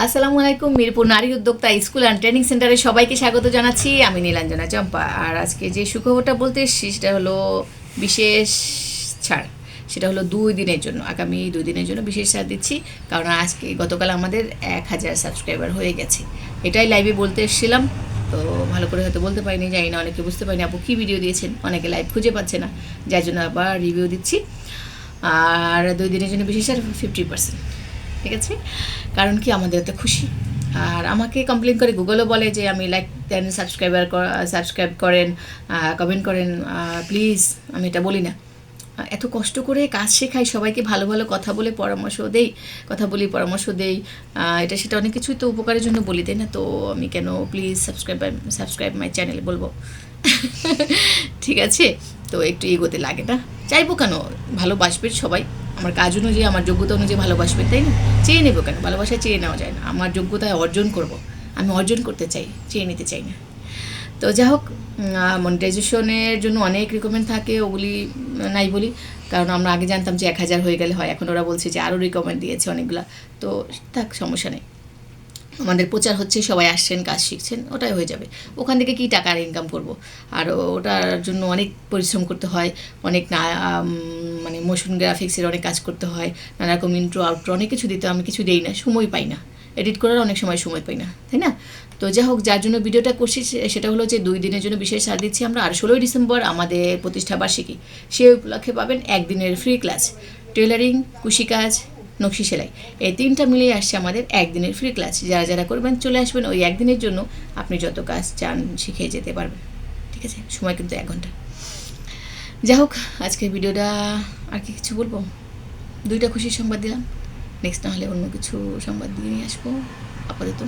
আসসালামু আলাইকুম মিরপুর নারী উদ্যোক্তা স্কুল অ্যান্ড ট্রেনিং সেন্টারে সবাইকে স্বাগত জানাচ্ছি। আমি নীলাঞ্জনা চম্পা। আর আজকে যে সুখবরটা বলতে এসেছি, সেটা হলো বিশেষ ছাড়। সেটা হলো দুই দিনের জন্য, আগামী দুই দিনের জন্য বিশেষ ছাড় দিচ্ছি, কারণ আজকে গতকাল আমাদের এক হাজার সাবস্ক্রাইবার হয়ে গেছে। এটাই লাইভে বলতে এসেছিলাম। তো ভালো করে হয়তো বলতে পারিনি, জানি না, অনেকে বুঝতে পারিনি আপু কী ভিডিও দিয়েছেন, অনেকে লাইভ খুঁজে পাচ্ছে না, যার জন্য আবার রিভিউ দিচ্ছি। আর দুই দিনের জন্য বিশেষ আর ফিফটি পার্সেন্ট ঠিক আছে? কারণ কি আমাদের এত খুশি। আর আমাকে কমপ্লেন করে গুগলও বলে যে আমি লাইক দেন সাবস্ক্রাইবার সাবস্ক্রাইব করেন কমেন্ট করেন প্লিজ আমি এটা বলি না। এত কষ্ট করে কাজ শেখাই, সবাইকে ভালো ভালো কথা বলে পরামর্শ দেই, কথা বলি, পরামর্শ দেই। এটা সেটা অনেক কিছুই তো উপকারের জন্য বলি, তাই না? তো আমি কেন please subscribe subscribe my channel বলব? ঠিক আছে? তো একটু এগোতে লাগে না। চাইব কেন? ভালোবাসবে সবাই। আমার কাজ অনুযায়ী, আমার যোগ্যতা অনুযায়ী ভালোবাসবে, তাই না? চেয়ে নেব কেন? ভালোবাসা চেয়ে নেওয়া যায় না। আমার যোগ্যতায় অর্জন করব। আমি অর্জন করতে চাই, চেয়ে নিতে চাই না। তো যাই হোক মনিটাইজেশনের জন্য অনেক রিকমেন্ড থাকে, ওগুলি নাই বলি। কারণ আমরা আগে জানতাম যে এক হাজার হয়ে গেলে হয়। এখন ওরা বলছে যে আরও রিকমেন্ড দিয়েছে অনেকগুলা। তো থাক, সমস্যা নেই। আমাদের প্রচার হচ্ছে, সবাই আসছেন, কাজ শিখছেন, ওটাই হয়ে যাবে। ওখান থেকে কি টাকার ইনকাম করব? আর ওটার জন্য অনেক পরিশ্রম করতে হয়, অনেক না মানে মোশন গ্রাফিক্সের অনেক কাজ করতে হয় নানা রকম ইন্ট্রো আউট্রো অনেক কিছু দিতে আমি কিছু দেই না সময় পাই না। এডিট করার অনেক সময় সময় পাই না, তাই না? তো যাই হোক, যার জন্য ভিডিওটা করছি সেটা হলো যে দুই দিনের জন্য বিশেষ ছাড় দিচ্ছি আমরা, আর ষোলোই ডিসেম্বর আমাদের প্রতিষ্ঠা বার্ষিকী। সে উপলক্ষে পাবেন একদিনের ফ্রি ক্লাস টেলারিং কুশিকাজ নকশি সেলাই। এই তিনটা মিলিয়ে আসছে আমাদের একদিনের ফ্রি ক্লাস যারা যারা করবেন, চলে আসবেন ওই একদিনের জন্য আপনি যত কাজ চান শিখে যেতে পারবেন। ঠিক আছে? সময় কিন্তু এক ঘণ্টা। যাই হোক, আজকের ভিডিওটা আর কি কিছু বলব? দুইটা খুশির সংবাদ দিলাম। নেক্সট না হলে অন্য কিছু সংবাদ দিয়ে নিয়ে আসব। আপাতত